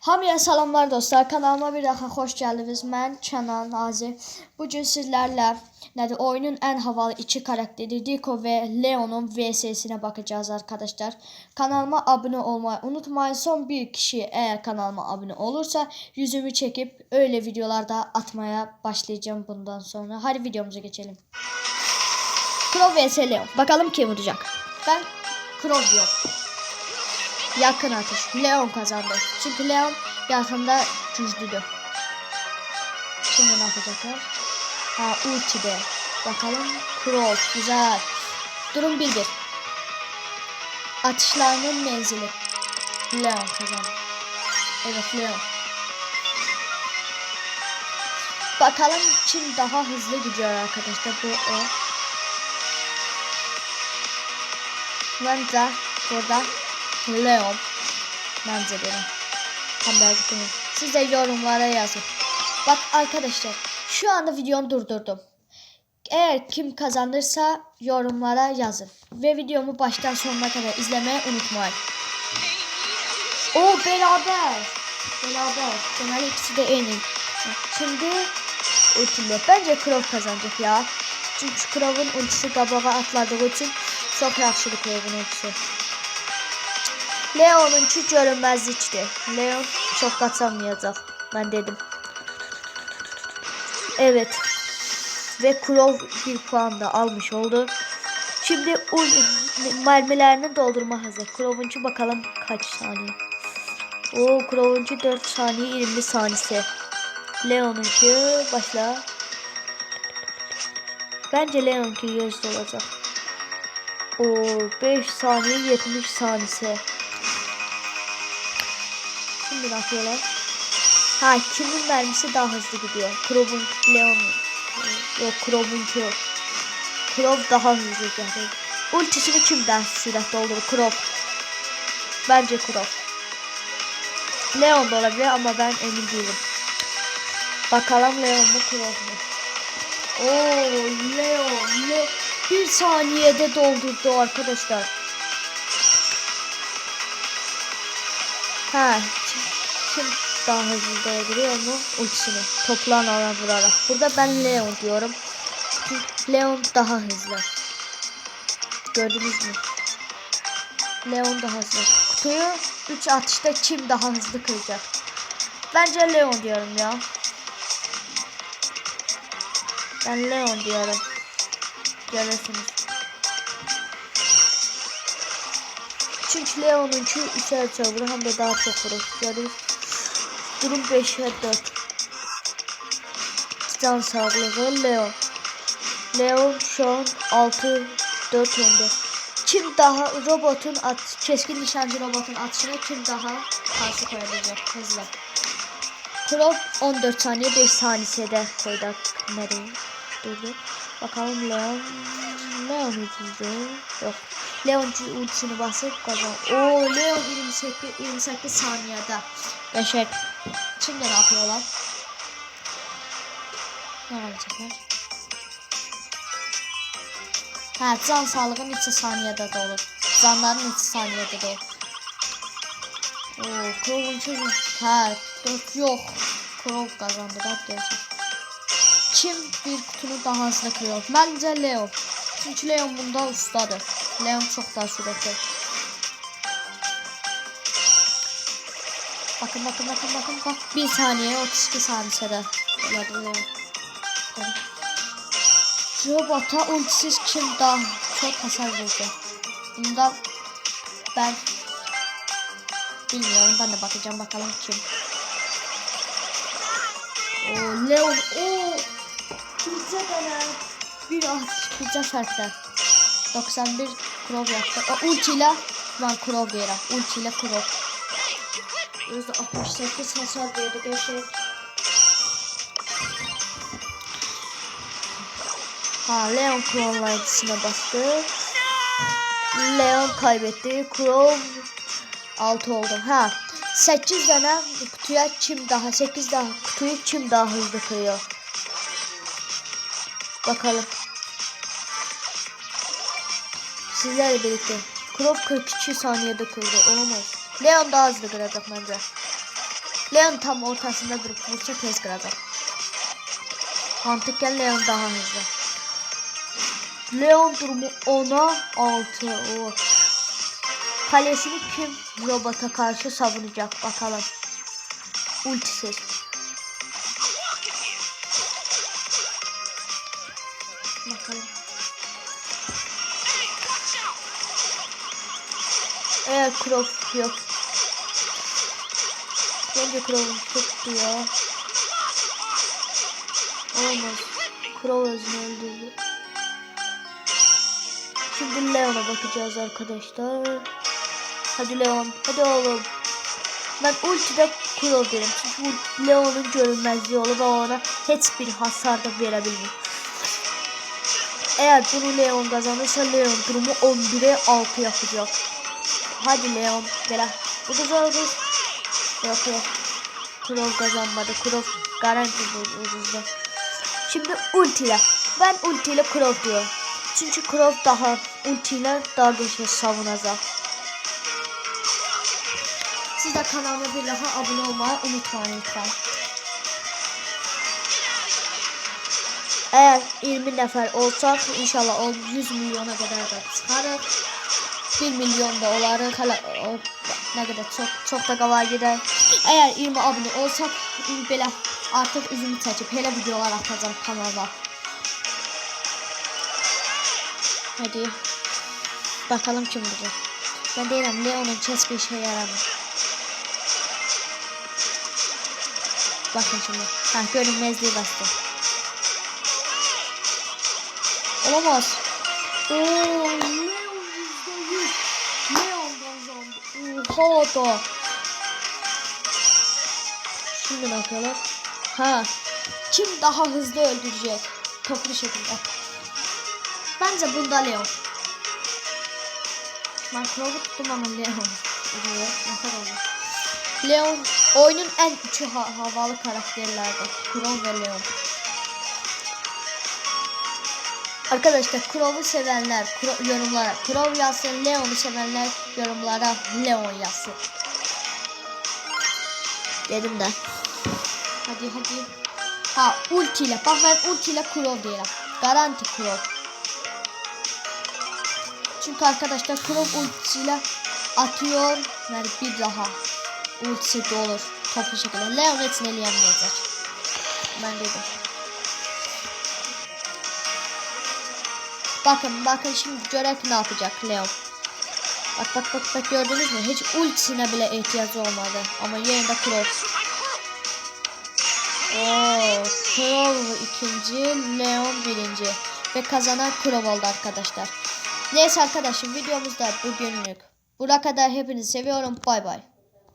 Hamıya salamlar dostlar. Kanalıma bir daha xoş gəldiniz. Mən Kənan Nazi. Bu gün sizlərlə nədir? Oyunun ən havalı iki karakteri Rico və Leon'un VS'sinə bakacağız arkadaşlar. Kanalıma abone olmayı unutmayın. Son bir kişi eğer kanalıma abone olursa yüzümü çekip öyle videolarda atmaya başlayacağım bundan sonra. Hadi videomuza geçelim. Crow vs Leon. Bakalım kim vuracak. Ben Crow diyorum. Yakın atış. Leon kazandı. Çünkü Leon yakında güçlüdür. Şimdi ne yapacaklar? Ha ultide. Bakalım. Crow. Güzel. Durum 1-1. Atışlarının menzili. Leon kazandı. Evet Leon. Bakalım kim daha hızlı gidiyor arkadaşlar. Bu o. Bence burada Leon. Bence benim. Haber bütünü. Siz de yorumlara yazın. Bak arkadaşlar şu anda videomu durdurdum. Eğer kim kazanırsa yorumlara yazın. Ve videomu baştan sonuna kadar izlemeyi unutmayın. O beraber. Beraber. Genel ikisi de en iyi. Şimdi ultiyle. Bence Crow kazanacak ya. Çünkü Crow'un ultisi qabağa atladığı için çok yaxşıdır Crow'un ultisi. Leon'unki görünmezlikti. Leon çok kaçamayacak. Ben dedim. Evet. Ve Crow bir puan da almış oldu. Şimdi mermilerini doldurma hazır. Crow'unki bakalım kaç saniye. O Crow'unki 4 saniye 20 saniyesi. Leon'unki başla. Bence Leon'unki 100 olacak. O 5 saniye 70 saniyesi. Şimdi ne yapıyorlar? Ha kimin mermisi daha hızlı gidiyor? Crow'un Leon yok Crow'unki yok. Crow daha hızlı gidiyor. Ultisini kimden sürat doldurur? Crow. Bence Crow. Leon da olabilir ama ben emin değilim. Bakalım Leon mu Crow mu? Oo Leon. Le bir saniyede doldurdu arkadaşlar. Ha kim daha hızlı dolduruyor mu ultisini toplan ona vurarak. Burada ben Leon diyorum. Çünkü Leon daha hızlı. Gördünüz mü? Leon daha hızlı. Kutuyu 3 atışta kim daha hızlı kıracak? Bence Leon diyorum ya. Ben Leon diyorum. Görürsünüz. Çünkü Leon'unki üçer çabuk hem de daha çok vurur. Görüyoruz. Durum 5'e 4. Can sağlığı Leon. Leon şu an 6 4 önde. Kim daha robotun at keskin nişancı robotun atışına kim daha karşı koyabilecek hızlı. Krop 14 saniye 5 saniyede koydu. Nereye durdu? Bakalım Leon Leon hızlı. Yok. Leon ultisini basıp kazan. Oo Leon 28 28 saniyede. Beşer. Şimdi ne yapıyorlar? Ne yapacaklar? Ha can sağlığın 2 saniyede de olur. Canların 2 saniyede de olur. Oo Crow'un çocuğu. Ha 4 yok. Crow kazandı. 4 gerçek. Kim bir kutunu daha hızlı kırıyor? Bence Leon. Çünkü Leon bunda ustadır. Leon çok daha sürekli. Bakın bakın bakın bakın bak. Bir saniye 32 saniyede. Olabilir Leon. Robota ultisiz kim daha çok hasar vurdu? Bunda ben bilmiyorum. Ben de bakacağım bakalım kim. O Leon o pizza denen bir atış pizza şartlar. 91 Crow yaptı. O ultiyle ben Crow diyorum. Ultiyle Crow. %68 hasar verdi geçerek. Ha Leon Crow'un lightisine bastı. Leon kaybetti. Crow 6 oldu. Ha 8 tane kutuya kim daha 8 daha kutuyu kim daha hızlı kırıyor. Bakalım. Sizlerle birlikte. Crow 42 saniyede kırdı. Olamaz. Leon daha hızlı kıracak bence. Leon tam ortasında durup vursa tez kıracak. Mantıken Leon daha hızlı. Leon durumu 10'a 6. Oo. Kalesini kim robota karşı savunacak bakalım. Ultisiz. Eğer Croft yok. Bence Crow'un tuttu ya. Olmaz. Crow özünü öldürdü. Şimdi Leon'a bakacağız arkadaşlar. Hadi Leon. Hadi oğlum. Ben ultide Crow derim. Çünkü bu Leon'un görünmezliği olur ve ona hiçbir hasar da verebilmiyor. Eğer bunu Leon kazanırsa Leon durumu 11'e 6 yapacak. Hadi Leon. Gel. Bu da zor olur. Yok yok. Kurov kazanmadı. Kurov garanti bu. Şimdi ultiyle. Ben ultiyle Kurov diyorum. Çünkü Kurov daha ultiyle daha güçlü savunacak. Siz de kanalıma bir daha abone olmayı unutmayın lütfen. Eğer 20 nefer olsak inşallah o 100 milyona kadar da çıkarır. 1 milyon. Hələ o, nə qədər çox çox da qava gedər. Əgər 20 abunə olsaq belə artıq üzümü çəkib elə videolar atacağam kanala. Hadi. Bakalım kim bulacak. Ben deyirəm Leon'un heç bir şey yaramır. Bakın şimdi. Ha görünmezliği bastı. Olamaz. Oo, da. Şimdi ne yapıyorlar? Ha. Kim daha hızlı öldürecek? Toplu şekilde. Bence bunda Leon. Ben Crow'u tuttum ama Leon. Vuruyor. Nasıl oldu? Leon oyunun en üçü ha havalı karakterlerden. Crow ve Leon. Arkadaşlar Crow'u sevenler Crow, yorumlara Crow yazsın. Leon'u sevenler yorumlara Leon yazsın. Dedim de. Hadi hadi. Ha ultiyle. Bak ben ultiyle Crow diyelim. Garanti Crow. Çünkü arkadaşlar Crow ultisiyle atıyor. Yani bir daha ultisi de olur. Toplu şekilde. Leon için eleyemeyecek. Ben dedim. Bakın bakın şimdi görek ne yapacak Leon. Bak bak bak bak gördünüz mü? Hiç ultisine bile ihtiyacı olmadı. Ama yerinde Crow. Oo, Crow ikinci, Leon birinci. Ve kazanan Crow oldu arkadaşlar. Neyse arkadaşlar videomuzda bugünlük. Buraya kadar hepinizi seviyorum. Bay bay.